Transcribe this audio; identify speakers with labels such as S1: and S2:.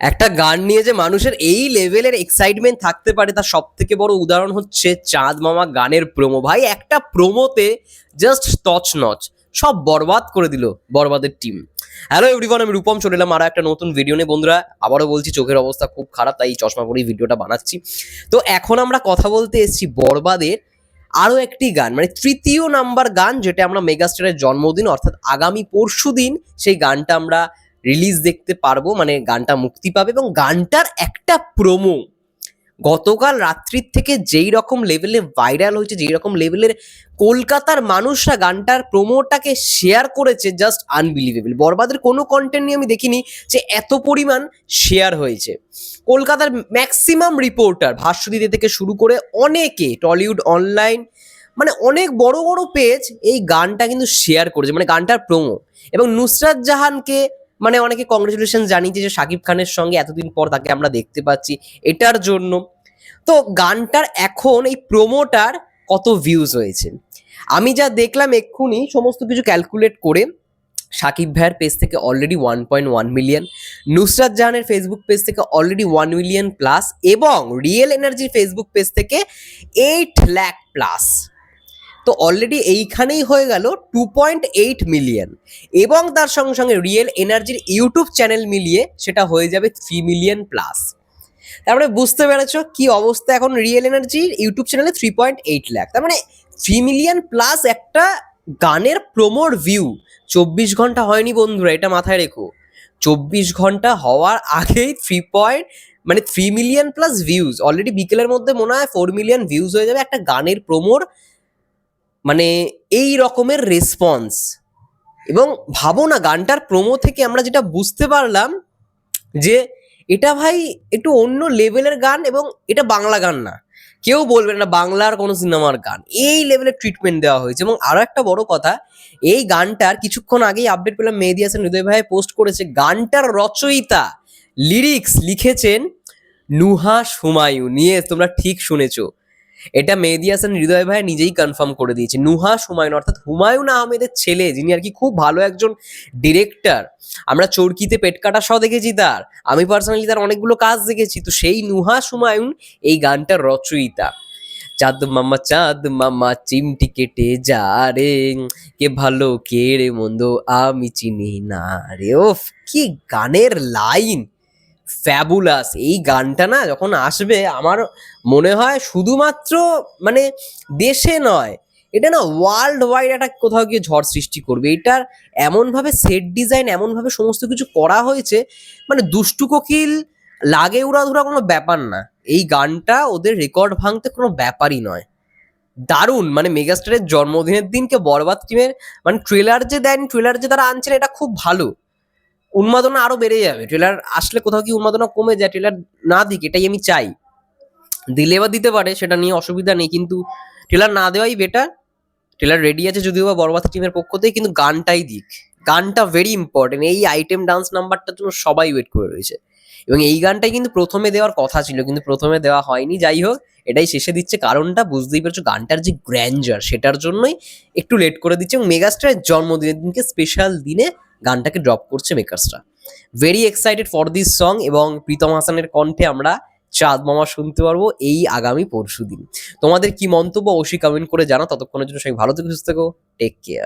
S1: একটা গান নিয়ে যে মানুষের এই লেভেলের এক্সাইটমেন্ট থাকতে পারে, তার সব থেকে বড় উদাহরণ হচ্ছে চাঁদ মামা গানের প্রোমো ভাই, একটা প্রোমোতে জাস্ট তছ নচ সব বরবাদ করে দিল বরবাদের টিম হ্যালো এভরিওয়ান আমি রূপম, চলে এলাম আরও একটা নতুন ভিডিও নিয়ে। বন্ধুরা, আবারও বলছি, চোখের অবস্থা খুব খারাপ, তাই চশমা পরেই ভিডিওটা বানাচ্ছি। তো এখন আমরা কথা বলতে এসেছি বরবাদের আরও একটি গান মানে তৃতীয় নাম্বার গান, যেটা আমরা মেগাস্টারের জন্মদিন, অর্থাৎ আগামী পরশু দিন সেই গানটা আমরা রিলিজ দেখতে পারব মানে গানটা মুক্তি পাবে এবং গানটার একটা প্রোমো গতকাল রাত্রির থেকে যেই রকম লেভেলে ভাইরাল হয়েছে, যেই রকম লেভেলের কলকাতার মানুষরা গানটার প্রোমোটাকে শেয়ার করেছে জাস্ট আনবিলিভেবল বরবাদের কোনো কন্টেন্ট নিয়ে আমি দেখিনি যে এত পরিমাণ শেয়ার হয়েছে। কলকাতার ম্যাক্সিমাম রিপোর্টার ভাস্বতীতে থেকে শুরু করে অনেকে টলিউড অনলাইন মানে অনেক বড় বড় পেজ এই গানটা কিন্তু শেয়ার করেছে মানে গানটার প্রোমো এবং নুসরাত জাহানকে মানে অনেকে কংগ্রেচুলেশন জানিয়েছে যে শাকিব খানের সঙ্গে এতদিন পর তাকে আমরা দেখতে পাচ্ছি, এটার জন্য। তো গানটার এখন এই প্রোমোটার কত ভিউজ হয়েছে? আমি যা দেখলাম এক্ষুনি সমস্ত কিছু ক্যালকুলেট করে সাকিব ভাইয়ের পেজ থেকে already one point one million Nusrat জাহানের ফেসবুক পেজ থেকে অলরেডি ওয়ান মিলিয়ন প্লাস এবং রিয়েল এনার্জির ফেসবুক পেজ থেকে এইট ল্যাক প্লাস তো অলরেডি এইখানেই হয়ে গেল টু পয়েন্ট এইট মিলিয়ন এবং তার সঙ্গে সঙ্গে রিয়েল এনার্জির ইউটিউব চ্যানেল মিলিয়ে সেটা হয়ে যাবে থ্রি মিলিয়ন প্লাস তারপরে বুঝতে পেরেছ কি অবস্থা এখন রিয়েল এনার্জির ইউটিউব চ্যানেলে থ্রি পয়েন্ট এইট ল্যাক তার মানে থ্রি মিলিয়ন প্লাস একটা গানের প্রোমোর ভিউ চব্বিশ ঘণ্টা হয়নি বন্ধুরা, এটা মাথায় রেখো। চব্বিশ ঘণ্টা হওয়ার আগেই থ্রি পয়েন্ট মানে three million plus views already বিকেলের মধ্যে মনে হয় ফোর মিলিয়ন ভিউজ হয়ে যাবে। একটা গানের প্রোমোর মানে এই রকমের রেসপন্স এবং ভাবো না গানটার প্রোমো থেকে আমরা যেটা বুঝতে পারলাম যে এটা ভাই একটু অন্য লেভেলের গান এবং এটা বাংলা গান না। কেউ বলবে না বাংলার কোনো সিনেমার গান। এই লেভেলের ট্রিটমেন্ট দেওয়া হয়েছে এবং আরও একটা বড় কথা, এই গানটার কিছুক্ষণ আগেই আপডেট পেলাম মেহেদি হাসান হৃদয় ভাই পোস্ট করেছে, গানটার রচয়িতা লিরিক্স লিখেছেন নুহা সুমায়ু নিয়ে তোমরা ঠিক শুনেছো। এটা মেহেদি হাসান হৃদয় ভাই নিজেই কনফার্ম করে দিয়েছে। নুহা হুমায়ুন, অর্থাৎ হুমায়ুন আহমেদের ছেলে, যিনি আর কি খুব ভালো একজন ডিরেক্টর আমরা চরকিতে পেট কাটা সহ দেখেছি তার। আমি পার্সোনালি তার অনেকগুলো কাজ দেখেছি। তো সেই নুহা হুমায়ুন এই গানটার রচয়িতা। চাঁদ মামা চাঁদ মামা, চিমটি কেটে যা রে। কে ভালো, কে রে মন্দ, আমি চিনি না রে। ওফ, কি গানের লাইন ফ্যাবুলাস এই গানটা না যখন আসবে, আমার মনে হয় শুধুমাত্র মানে দেশে নয়, এটা না ওয়ার্ল্ড ওয়াইড একটা কোথাও গিয়ে ঝড় সৃষ্টি করবে। এটার এমনভাবে সেট ডিজাইন এমনভাবে সমস্ত কিছু করা হয়েছে মানে দুষ্টু কোকিল লাগে উড়াধুরা কোনো ব্যাপার না। এই গানটা ওদের রেকর্ড ভাঙতে কোনো ব্যাপারই নয়। দারুণ! মানে মেগাস্টারের জন্মদিনের দিনকে বরবাদ টিমের মানে ট্রেলার যে দেন ট্রেলার যে তারা আনছেন, এটা খুব ভালো। উন্মাদনা আরও বেড়ে যাবে। ট্রেলার আসলে কোথাও কি উন্মাদনা কমে যায় ট্রেলার না দিক, এটাই আমি চাই। দিলে বা দিতে পারে, সেটা নিয়ে অসুবিধা নেই, কিন্তু ট্রেলার না দেওয়াই বেটার ট্রেলার রেডি আছে যদিও বা বরবাদ টিমের পক্ষ থেকে, কিন্তু গানটাই দিক। গানটা ভেরি ইম্পর্টেন্ট এই আইটেম ডান্স নাম্বারটার জন্য সবাই ওয়েট করে রয়েছে। এবং এই গানটাই কিন্তু প্রথমে দেওয়ার কথা ছিল, কিন্তু প্রথমে দেওয়া হয়নি। যাই হোক, এটাই শেষে দিচ্ছে কারণটা, বুঝতেই পারছ, গানটার যে গ্র্যান্ডার সেটার জন্যই একটু লেট করে দিচ্ছে। এবং মেগাস্টারের জন্মদিনের দিনকে স্পেশাল দিনে গানটাকে ড্রপ করছে মেকার্সরা very excited for this song এবং প্রীতম হাসানের কণ্ঠে আমরা চাঁদ মামা শুনতে পারব এই আগামী পরশু দিন তোমাদের কি মন্তব্য অবশ্যই কমেন্ট করে জানাও। ততক্ষণের জন্য সবাই ভালো থেকে, সুস্থ থেকো টেক কেয়ার